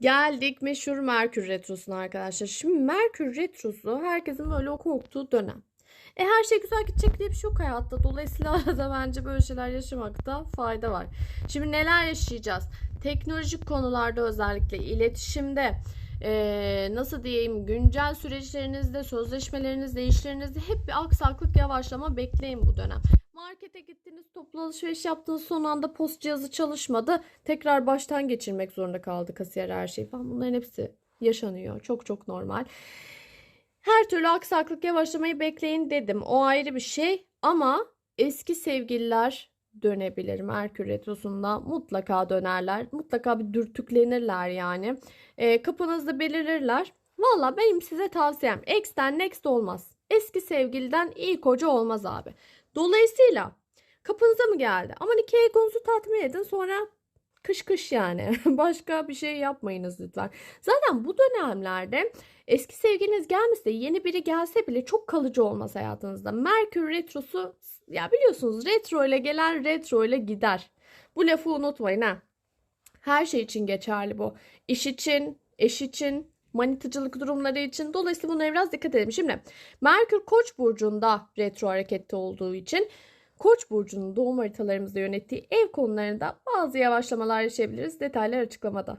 Geldik meşhur Merkür Retrosu'na arkadaşlar. Şimdi Merkür Retrosu herkesin böyle o korktuğu dönem. E her şey güzel gidecek diye bir şey yok hayatta. Dolayısıyla da bence böyle şeyler yaşamakta fayda var. Şimdi neler yaşayacağız? Teknolojik konularda özellikle iletişimde e, nasıl diyeyim güncel süreçlerinizde, sözleşmelerinizde, işlerinizde hep bir aksaklık, yavaşlama bekleyin bu dönem. Markete gittiniz, toplu alışveriş yaptınız, son anda post cihazı çalışmadı. Tekrar baştan geçirmek zorunda kaldı kasiyer her şey falan. Bunların hepsi yaşanıyor. Çok çok normal. Her türlü aksaklık, yavaşlamayı bekleyin dedim. O ayrı bir şey ama eski sevgililer dönebilir. Merkür Retrosu'nda mutlaka dönerler. Mutlaka bir dürtüklenirler yani. E, kapınızda belirirler. Valla benim size tavsiyem X'ten next olmaz. Eski sevgiliden iyi koca olmaz abi. Dolayısıyla kapınıza mı geldi? Aman iki egonuzu tatmin edin sonra kış kış yani. Başka bir şey yapmayınız lütfen. Zaten bu dönemlerde eski sevgiliniz gelmese yeni biri gelse bile çok kalıcı olmaz hayatınızda. Merkür Retrosu ya biliyorsunuz retro ile gelen retro ile gider. Bu lafı unutmayın ha. Her şey için geçerli bu. İş için, eş için, manitıcılık durumları için. Dolayısıyla buna biraz dikkat edelim. Şimdi Merkür Koç burcunda retro harekette olduğu için Koç burcunun doğum haritalarımızda yönettiği ev konularında bazı yavaşlamalar yaşayabiliriz. Detaylar açıklamada.